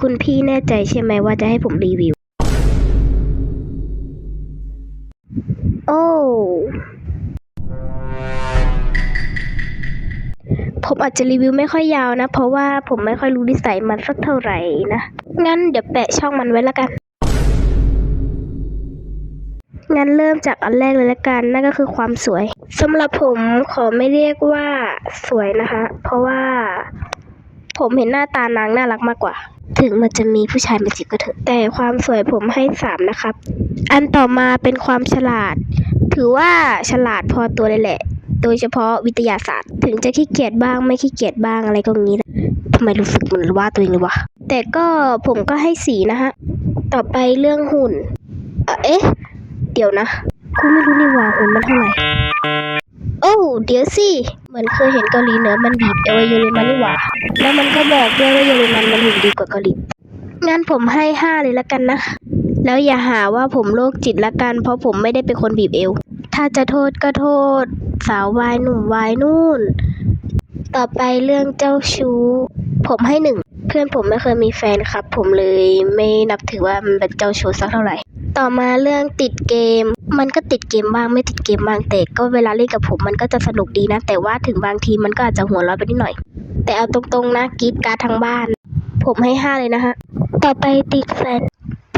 คุณพี่แน่ใจใช่ไหมว่าจะให้ผมรีวิว โอ้ ผมอาจจะรีวิวไม่ค่อยยาวนะ เพราะว่าผมไม่ค่อยรู้นิสัยมันสักเท่าไหร่นะ งั้นเดี๋ยวแปะช่องมันไว้ละกัน งั้นเริ่มจากอันแรกเลยละกัน นั่นก็คือความสวยสำหรับผมขอไม่เรียกว่าสวยนะคะ เพราะว่าผมเห็นหน้าตานางน่ารักมากกว่า ถึงมันจะมีผู้ชายมาจีบก็เถอะแต่ความสวยผมให้สามนะครับ อันต่อมาเป็นความฉลาด ถือว่าฉลาดพอตัวเลยแหละ โดยเฉพาะวิทยาศาสตร์ ถึงจะขี้เกียจบ้างไม่ขี้เกียจบ้างอะไรก็งี้แหละทำไมรู้สึกเหมือนว่าตัวเองเลยวะแต่ก็ผมก็ให้สีนะฮะ ต่อไปเรื่องหุ่น เอ๊ะ เดี๋ยวนะกูไม่รู้นี่ว่าหุ่นมันเท่าไหร่โอ้เดี๋ยวสิ เหมือนเคยเห็นเกาหลีเหนือมันบีบเอวเยอรมันนี่หว่า แล้วมันก็บอกด้วยว่าเยอรมันมันหุ่นดีกว่าเกาหลีงั้นผมให้ห้าเลยละกันนะ แล้วอย่าหาว่าผมโรคจิตละกัน เพราะผมไม่ได้เป็นคนบีบเอว ถ้าจะโทษก็โทษ สาววายหนุ่มวายนู่น ต่อไปเรื่องเจ้าชู้ ผมให้หนึ่ง เพื่อนผมไม่เคยมีแฟนครับ ผมเลยไม่นับถือว่ามันเป็นเจ้าชู้สักเท่าไหร่ ต่อมาเรื่องติดเกม มันก็ติดเกมบ้างไม่ติดเกมบ้างแต่ก็เวลาเล่นกับผมมันก็จะสนุกดีนะ แต่ว่าถึงบางทีมันก็อาจจะหัวร้อนไปนิดหน่อย แต่เอาตรงๆนะกีดการทั้งบ้าน ผมให้ห้าเลยนะฮะ ต่อไปติดแฟน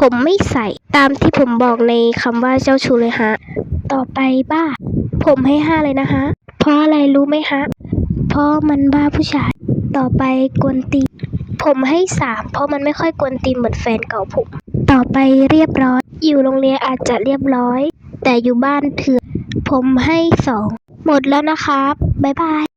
ผมไม่ใส่ตามที่ผมบอกในคำว่าเจ้าชู้เลยฮะ ต่อไปบ้า ผมให้ห้าเลยนะฮะ เพราะอะไรรู้ไหมฮะ เพราะมันบ้าผู้ชาย ต่อไปกวนตี ผมให้สามเพราะมันไม่ค่อยกวนตีเหมือนแฟนเก่าผม ต่อไปเรียบร้อย อยู่โรงเรียนอาจจะเรียบร้อย แต่อยู่บ้านเถื่อนผมให้สอง หมดแล้วนะครับ บ๊ายบาย